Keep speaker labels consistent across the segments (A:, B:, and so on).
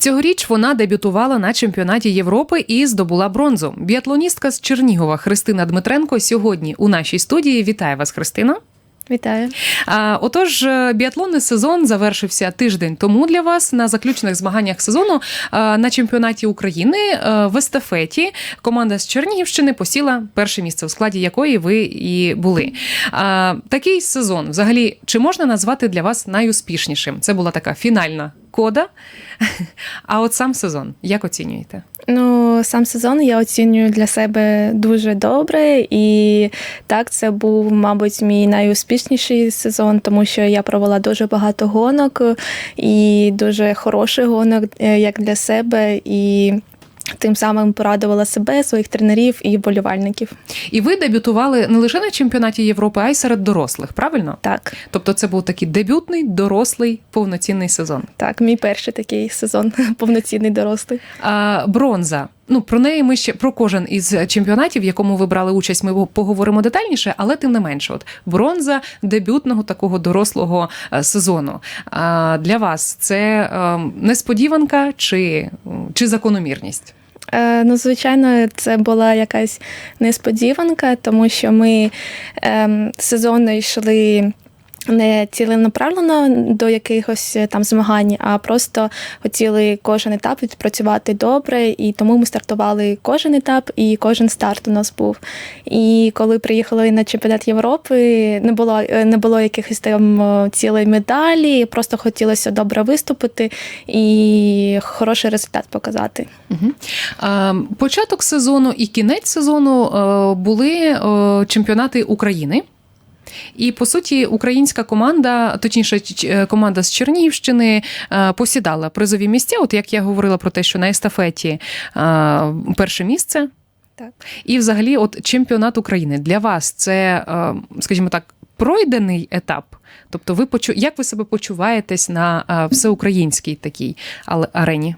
A: Цьогоріч вона дебютувала на чемпіонаті Європи і здобула бронзу. Біатлоністка з Чернігова Христина Дмитренко сьогодні у нашій студії. Вітаю вас, Христина.
B: Вітаю.
A: Отож, е, біатлонний сезон завершився тиждень тому для вас на заключних змаганнях сезону а, на чемпіонаті України е, в естафеті. Команда з Чернігівщини посіла перше місце, у складі якої ви і були. Такий сезон, взагалі, чи можна назвати для вас найуспішнішим? Це була така фінальна кода. А от сам сезон, як оцінюєте?
B: Ну, сам сезон я оцінюю для себе дуже добре, і так, це був, мабуть, мій найуспішніший сезон, тому що я провела дуже багато гонок і дуже хороших гонок е, як для себе. І тим самим порадувала себе, своїх тренерів і вболівальників.
A: І ви дебютували не лише на чемпіонаті Європи, а й серед дорослих, правильно?
B: Так,
A: Тобто це був такий дебютний, дорослий, повноцінний сезон.
B: так, мій перший такий сезон, повноцінний дорослий.
A: А, бронза. Ну, про неї ми ще про кожен із чемпіонатів, в якому ви брали участь, ми поговоримо детальніше, але тим не менше, от бронза дебютного такого дорослого е, сезону. А, для вас це е, несподіванка чи, чи закономірність?
B: Е, Ну, звичайно, це була якась несподіванка, тому що ми ем, сезонно йшли. Не ціленаправлено до якихось е, там змагань, а просто хотіли кожен етап відпрацювати добре, і тому ми стартували кожен етап, і кожен старт у нас був. І коли приїхали на чемпіонат Європи, не було е, не було якихось там е, цілої медалі, просто хотілося добре виступити і хороший результат показати.
A: Угу. Початок сезону і кінець сезону були чемпіонати України. І по суті, українська команда, точніше, ч- команда з Чернігівщини, е, посідала призові місця. От як я говорила про те, що на естафеті е, перше місце.
B: Так.
A: І, взагалі, от чемпіонат України для вас це, е, скажімо так, пройдений етап. Тобто, ви почу... як ви себе почуваєтесь на е, всеукраїнській такій арені?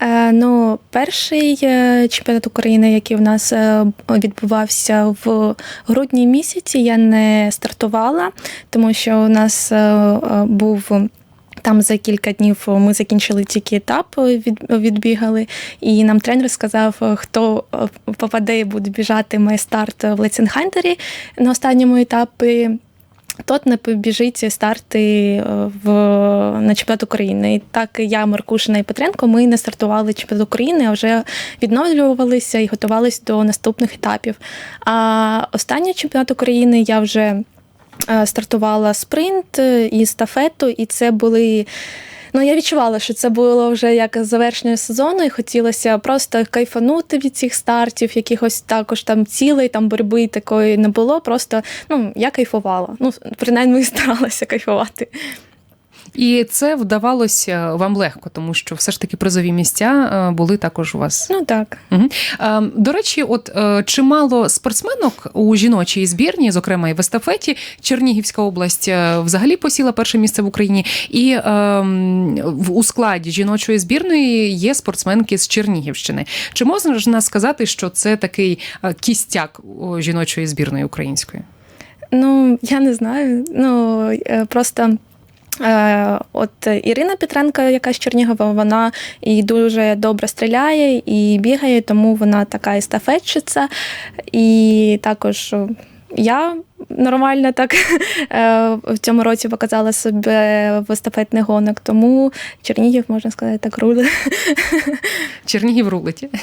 B: Е, ну, перший е, чемпіонат України, який в нас е, відбувався в грудні місяці, я не стартувала, тому що у нас був. Там за кілька днів ми закінчили тільки етап, відбігали, і нам тренер сказав, хто попаде і буде біжати має старт в Леценхайндері на останньому етапі. Тот не побіжить старти е, в на чемпіонат України. І так я, Маркушина і Петренко, ми не стартували чемпіонат України, а вже відновлювалися і готувалися до наступних етапів. А останній чемпіонат України я вже е, стартувала спринт е, і стафету, і це були. Ну, я відчувала, що це було вже як завершення сезону, і хотілося просто кайфанути від цих стартів, якихось також там цілей, там боротьби такої не було. Просто ну я кайфувала. Ну, принаймні старалася кайфувати.
A: І це вдавалося вам легко, тому що все ж таки призові місця е, були також у вас.
B: Ну так.
A: Угу. До речі, от е, чимало спортсменок у жіночій збірні, зокрема і в естафеті, Чернігівська область взагалі посіла перше місце в Україні, і е, в- у складі жіночої збірної є спортсменки з Чернігівщини. Чи можна сказати, що це такий кістяк жіночої збірної української?
B: Ну, я не знаю. Ну просто. Е, От Ірина Петренко, яка з Чернігова, вона і дуже добре стріляє і бігає, тому вона така естафетчиця. І також я нормально так е, в цьому році показала себе в естафетних гонок, тому Чернігів, можна сказати, так рулить.
A: Чернігів рулить.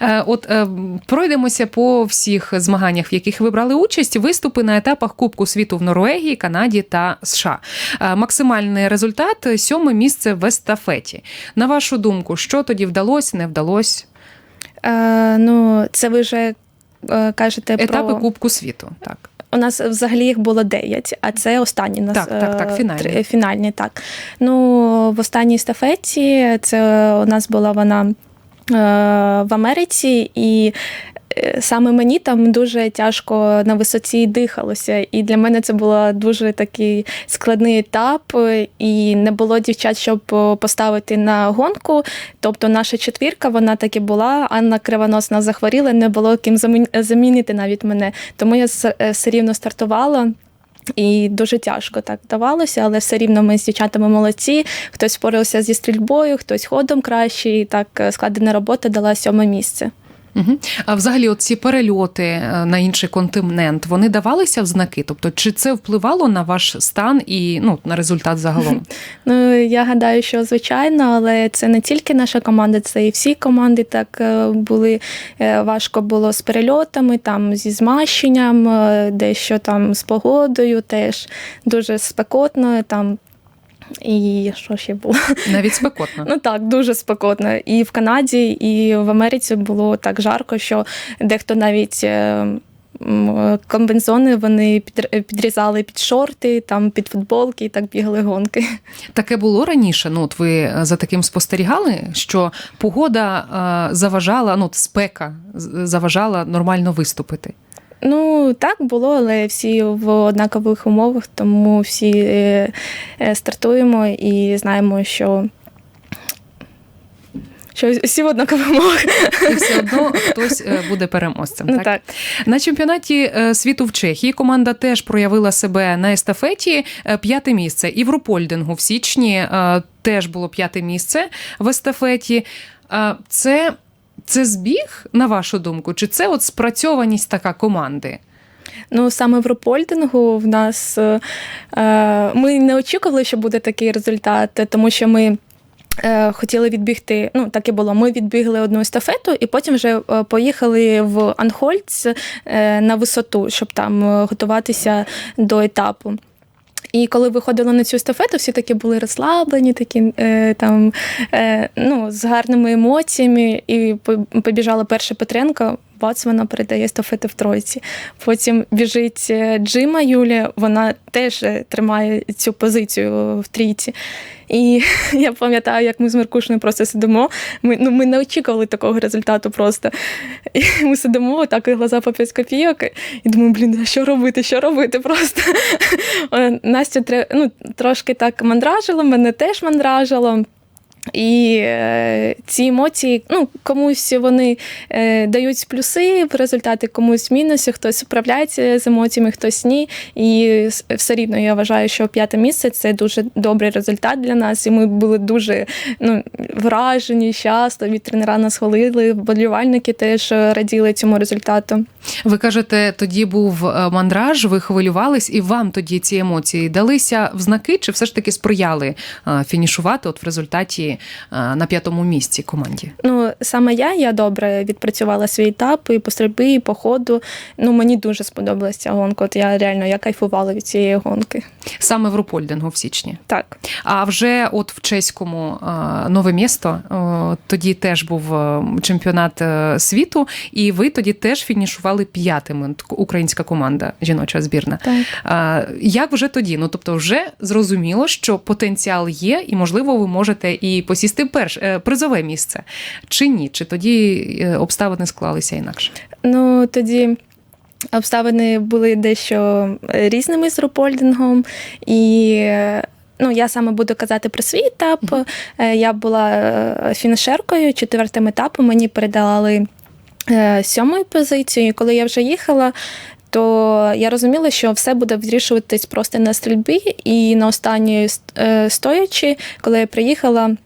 A: Е, От е, пройдемося по всіх змаганнях, в яких ви брали участь. Виступи на етапах Кубку світу в Норвегії, Канаді та США. Максимальний результат сьоме місце в естафеті. На вашу думку, що тоді вдалося, не вдалося?
B: Е, Ну, це ви вже кажете
A: Етапи
B: про...
A: Кубку світу. Так.
B: У нас взагалі їх було 9, а це останні нас
A: Так, так, так,
B: е,
A: фінальні.
B: фінальні. Так. Ну, в останній естафеті це у нас була вона е, в Америці, і е, саме мені там дуже тяжко на висоті дихалося. І для мене це був дуже такий складний етап, і не було дівчат, щоб е, поставити на гонку. Тобто наша четвірка, вона так і була. Анна Кривоносна захворіла, не було ким замін- замінити навіть мене. Тому я е, все рівно стартувала. І дуже тяжко так давалося, але все рівно ми з дівчатами молодці. Хтось впорався зі стрільбою, хтось ходом краще. Так е, складена робота дала сьоме місце.
A: Угу. А взагалі, от ці перельоти е, на інший континент, вони давалися в знаки? Тобто, чи це впливало на ваш стан і ну, на результат загалом?
B: Ну я гадаю, що звичайно, але це не тільки наша команда, це і всі команди так е, були. Е, Важко було з перельотами, там зі змащенням, дещо там з погодою, теж дуже спекотно. Там і що ще було?
A: Навіть спекотно.
B: Ну так, дуже спекотно. І в Канаді, і в Америці було так жарко, що дехто навіть. е, м, Комбінзони вони підр- підрізали під шорти, там під футболки і так бігали гонки.
A: Таке було раніше. Ну, от ви е, за таким спостерігали, що погода е, заважала, ну, спека заважала нормально виступити.
B: Ну так було, але всі в однакових умовах, тому всі е, е, стартуємо і знаємо, що. Що всі в однакових умовах.
A: І все одно хтось е, буде переможцем.
B: Ну,
A: так?
B: так.
A: На чемпіонаті світу в Чехії команда теж проявила себе на естафеті п'яте місце. І в рупольдингу в січні теж було п'яте місце в естафеті. Це, це збіг, на вашу думку, чи це от спрацьованість така команди?
B: Ну, саме в рупольдингу в нас е, е, ми не очікували, що буде такий результат, тому що ми. е, Хотіли відбігти, ну так і було. Ми відбігли одну естафету, і потім вже е, поїхали в Анхольц на висоту, щоб там готуватися до етапу. І коли виходили на цю естафету, всі такі були розслаблені, такі е, там е, ну, з гарними емоціями. І по- побіжала перша Петренко. Бац, вона передає естафету в тройці. Потім біжить е, Джима Юлія, вона теж е, тримає цю позицію в трійці. І я пам'ятаю, як ми з Меркушною просто сидимо. Ми, ну, ми не очікували такого результату просто. І ми сидимо, так і глаза по 5 копійок, і думаю, блін, а що робити, що робити просто. Е, Настя ну, трошки так мандражило, мене теж мандражило. І е, ці емоції, ну, комусь вони е, дають плюси в результаті, комусь мінуси, хтось справляється з емоціями, хтось ні. І все рівно я вважаю, що п'яте місце це дуже добрий результат для нас. І ми були дуже ну, вражені, щасливі. Тренера нас хвалили, вболівальники теж раділи цьому результату.
A: Ви кажете, тоді був е, мандраж, ви хвилювались, і вам тоді ці емоції далися в знаки, чи все ж таки сприяли е, фінішувати от в результаті е, на п'ятому місці команді?
B: Ну, саме я, я добре відпрацювала свій етап і по стрільбі, і по ходу. Ну, мені дуже сподобалася ця гонка. От я реально я кайфувала від цієї гонки.
A: Саме в Рупольдингу в січні.
B: Так.
A: А вже от в чеському е, нове місто е, тоді теж був чемпіонат світу, і ви тоді теж фінішували п'ятими. Українська команда, жіноча збірна.
B: Так.
A: Як вже тоді? Ну тобто, вже зрозуміло, що потенціал є, і можливо, ви можете і посісти перш е, призове місце. Чи ні? Чи тоді е, обставини склалися інакше?
B: Ну, тоді обставини були дещо е, різними з рупольдингом. І ну, я саме буду казати про свій етап. Я була фінішеркою четвертим етапом. Мені передали сьомою позицію. Коли я вже їхала, то я розуміла, що все буде вирішуватись просто на стрільбі. І на останньої стоячи, коли я приїхала.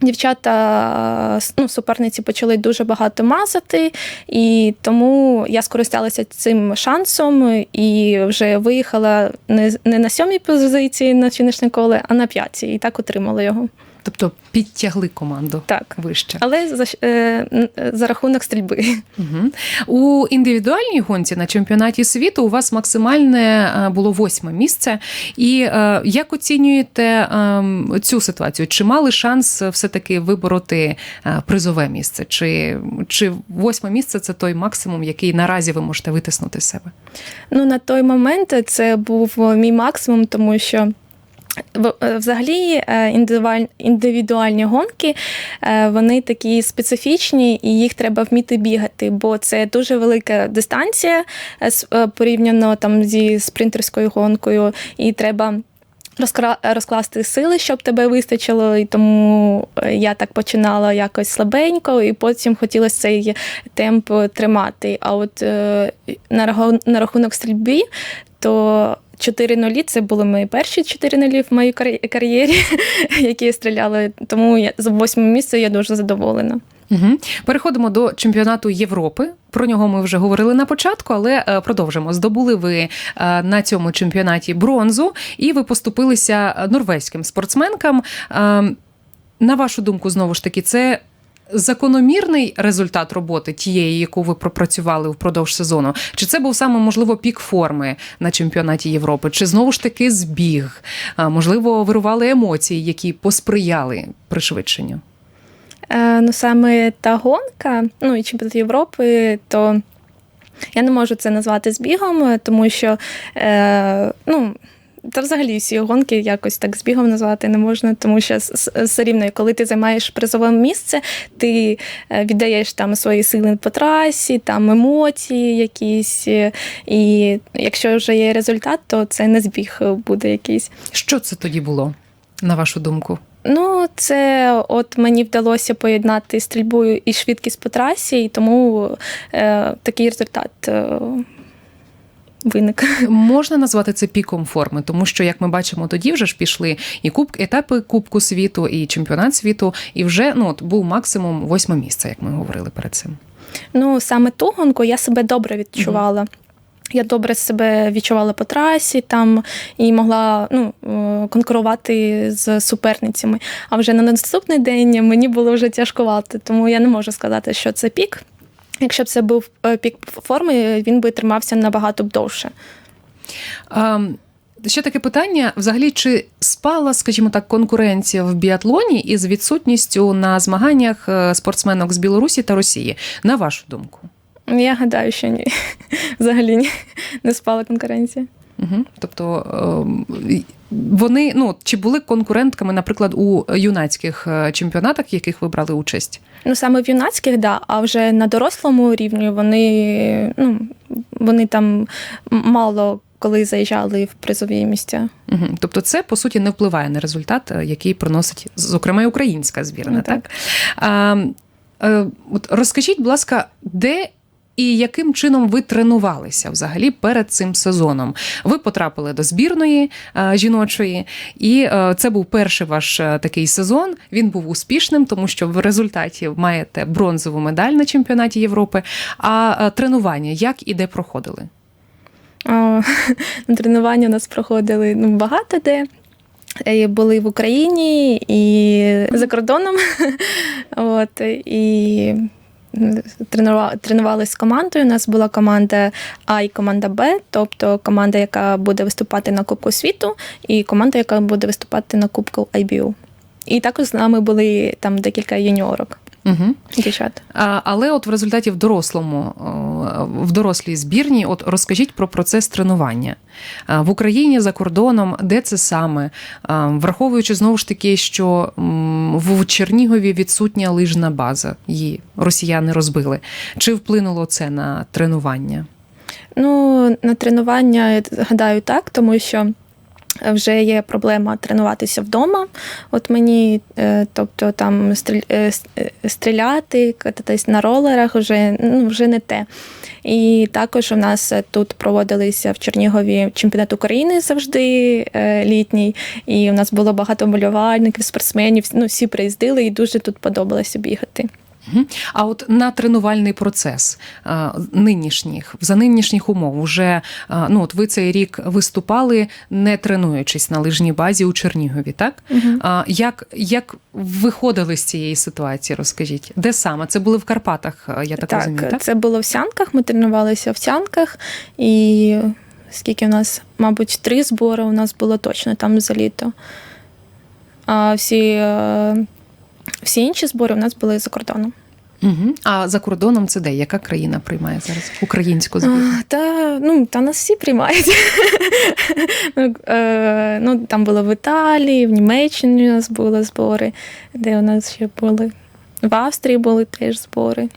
B: Дівчата, ну, суперниці почали дуже багато мазати, і тому я скористалася цим шансом і вже виїхала не, не на сьомій позиції на фінішне коле, а на п'ятій. І так отримала його.
A: Тобто підтягли команду
B: Так.
A: вище.
B: Але за, е, за рахунок стрільби.
A: Угу. У індивідуальній гонці на чемпіонаті світу у вас максимальне е, було восьме місце. І е, як оцінюєте е, цю ситуацію? Чи мали шанс все-таки вибороти е, призове місце? Чи, чи восьме місце це той максимум, який наразі ви можете витиснути з себе?
B: Ну, на той момент це був мій максимум, тому що. Е, Взагалі, е, індивідуальні гонки е, вони такі специфічні, і їх треба вміти бігати, бо це дуже велика дистанція порівняно там зі спринтерською гонкою, і треба. Розкласти сили, щоб тебе вистачило, і тому я так починала якось слабенько, і потім хотілося цей темп тримати. А от на рахунок стрільби, то 4 нулі це були мої перші 4 нулі в моїй кар'єрі, які стріляли. Тому я з восьмим місцем я дуже задоволена.
A: Угу. Переходимо до чемпіонату Європи. Про нього ми вже говорили на початку, але е, продовжимо. Здобули ви е, на цьому чемпіонаті бронзу, і ви поступилися е, норвезьким спортсменкам. Е, На вашу думку, знову ж таки, це. Закономірний результат роботи тієї, яку ви пропрацювали впродовж сезону, чи це був саме можливо пік форми на чемпіонаті Європи, чи знову ж таки збіг? Можливо, вирували емоції, які посприяли пришвидшенню?
B: Е, ну, саме та гонка, ну і чемпіонат Європи, то я не можу це назвати збігом, тому що е, ну. Та взагалі всі гонки якось так збігом назвати не можна, тому що все рівно, коли ти займаєш призове місце, ти е, віддаєш там свої сили по трасі, там емоції якісь. е, І якщо вже є результат, то це не збіг е, буде якийсь.
A: Що це тоді було, на вашу думку?
B: Ну, це от мені вдалося поєднати стрільбу і швидкість по трасі, і тому е, такий результат е, виник.
A: Можна назвати це піком форми, тому що, як ми бачимо, тоді вже ж пішли і куб, етапи Кубку світу, і чемпіонат світу, і вже ну от був максимум восьме місце, як ми говорили перед цим.
B: Ну, саме ту гонку я себе добре відчувала. Я добре себе відчувала по трасі там і могла ну, е, конкурувати з суперницями. А вже на наступний день мені було вже тяжкувати, тому я не можу сказати, що це пік. Якщо б це був е, пік форми, він би тримався набагато б довше.
A: Um... ще таке питання: взагалі, чи спала, скажімо так, конкуренція в біатлоні із відсутністю на змаганнях е, спортсменок з Білорусі та Росії? На вашу думку?
B: Я гадаю, що ні. Взагалі ні. Не спала конкуренція.
A: Угу. Тобто ем, вони ну чи були конкурентками, наприклад, у юнацьких е, чемпіонатах, в яких ви брали участь?
B: Ну, саме в юнацьких, да, а вже на дорослому рівні вони, ну, вони там мало коли заїжджали в призові місця.
A: Угу. Тобто, це по суті не впливає на результат, е, який приносить, зокрема, і українська збірна.
B: Ну,
A: так?
B: так.
A: А, е, от розкажіть, будь ласка, де. І яким чином ви тренувалися взагалі перед цим сезоном? Ви потрапили до збірної е, жіночої, і е, це був перший ваш е, такий сезон. Він був успішним, тому що в результаті маєте бронзову медаль на чемпіонаті Європи. А е, тренування як і де проходили?
B: А, ну, тренування у нас проходили ну, багато де. Були в Україні і за кордоном. От, і тренувалися з командою. У нас була команда А і команда Б, тобто команда, яка буде виступати на Кубку світу, і команда, яка буде виступати на Кубку IBU. І також з нами були там декілька юніорок,
A: Угу.
B: дівчат.
A: А, Але от в результаті в дорослому, в дорослій збірні, от розкажіть про процес тренування в Україні за кордоном, де це саме, враховуючи знову ж таки, що м, в Чернігові відсутня лижна база, її росіяни розбили. Чи вплинуло це на тренування?
B: Ну, на тренування, гадаю, так, тому що вже є проблема тренуватися вдома. От мені, е, тобто там е, е, стріляти, кататись на ролерах вже, ну, вже не те. І також у нас тут проводилися в Чернігові чемпіонат України завжди е, літній, і у нас було багато болівальників, спортсменів. Ну, всі приїздили і дуже тут подобалося бігати.
A: А от на тренувальний процес нинішніх, за нинішніх умов, уже а, ну от ви цей рік виступали, не тренуючись на лижній базі у Чернігові, так? А, як, як виходили з цієї ситуації? Розкажіть, де саме? Це були в Карпатах, я так,
B: Так,
A: розумію, так?
B: це було в Сянках. Ми тренувалися в Сянках, і скільки у нас, мабуть, три збори у нас було точно там за літо. А всі, е, всі інші збори у нас були за кордоном.
A: Угу. А за кордоном це де? Яка країна приймає зараз українську збірну?
B: Та, ну, та нас всі приймають. ну, е, ну, там було в Італії, в Німеччині у нас були збори, де у нас ще були. В Австрії були теж збори.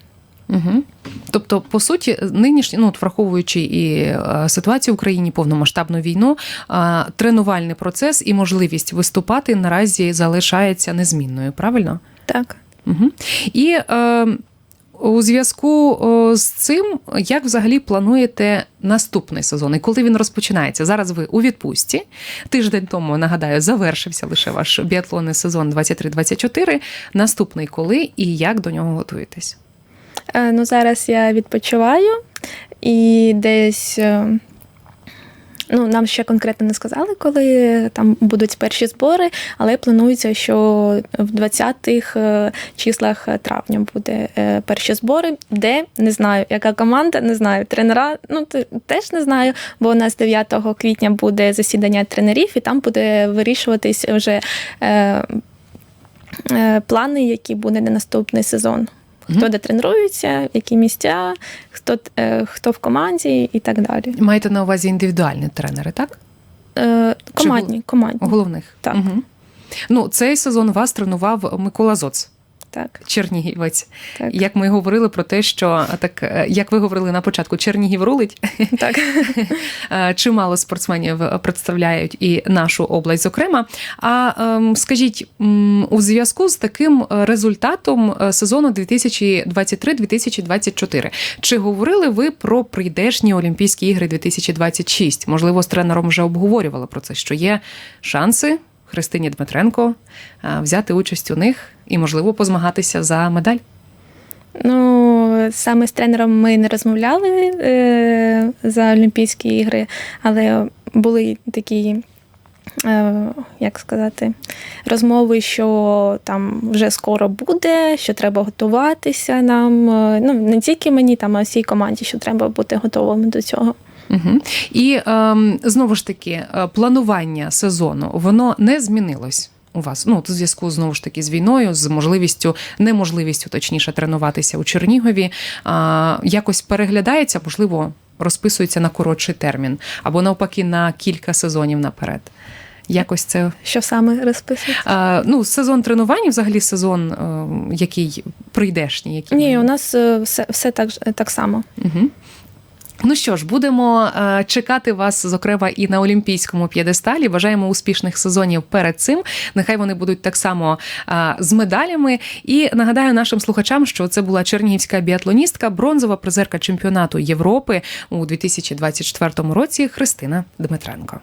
A: Угу. Тобто, по суті, нинішні, ну от враховуючи і е, ситуацію в Україні, повномасштабну війну, тренувальний процес і можливість виступати наразі залишається незмінною, правильно?
B: Так.
A: Угу. І е, у зв'язку з цим, як взагалі плануєте наступний сезон і коли він розпочинається? Зараз ви у відпустці. Тиждень тому нагадаю, завершився лише ваш біатлонний сезон 23-24. Наступний коли і як до нього готуєтесь?
B: Е, Ну, зараз я відпочиваю і десь. е, Ну, нам ще конкретно не сказали, коли там будуть перші збори, але планується, що в 20-х е, числах травня буде перші збори, де не знаю, яка команда, не знаю, тренера. Ну те- теж не знаю, бо у нас 9 квітня буде засідання тренерів, і там буде вирішуватись вже е, е, плани, які буде на наступний сезон. Хто де тренується, які місця, хто, е, хто в команді і так далі.
A: Маєте на увазі індивідуальні тренери, так?
B: Е, командні, командні.
A: Головних.
B: Так.
A: Угу. Ну, цей сезон вас тренував Микола Зоц.
B: Так,
A: Чернігівець.
B: так,
A: Як ми говорили про те, що так е, як ви говорили на початку, Чернігів рулить.
B: так.
A: Е, Чимало спортсменів представляють і нашу область, зокрема. А ем, скажіть, у зв'язку з таким е, результатом е, сезону 2023-2024, чи говорили ви про прийдешні Олімпійські ігри 2026? Можливо, з тренером вже обговорювали про це, що є шанси Христині Дмитренко взяти участь у них і, можливо, позмагатися за медаль.
B: Ну, саме з тренером ми не розмовляли е, за Олімпійські ігри, але були такі. е, Як сказати, розмови, що там вже скоро буде, що треба готуватися нам. е, Ну не тільки мені, там а всій команді, що треба бути готовими до цього.
A: Угу. І ем, знову ж таки, е, планування сезону воно не змінилось. У вас ну у зв'язку знову ж таки з війною, з можливістю, неможливістю, точніше, тренуватися у Чернігові, а, якось переглядається, можливо, розписується на коротший термін, або навпаки на кілька сезонів наперед. Якось це
B: Що саме розписується?
A: а, ну сезон тренувань, взагалі сезон, е, який прийдешній, який
B: Ні, у нас е, все, все так, так само.
A: Угу. Ну що ж, будемо е, чекати вас, зокрема, і на олімпійському п'єдесталі. Бажаємо успішних сезонів перед цим. Нехай вони будуть так само е, з медалями. І нагадаю нашим слухачам, що це була чернігівська біатлоністка, бронзова призерка чемпіонату Європи у 2024 році Христина Дмитренко.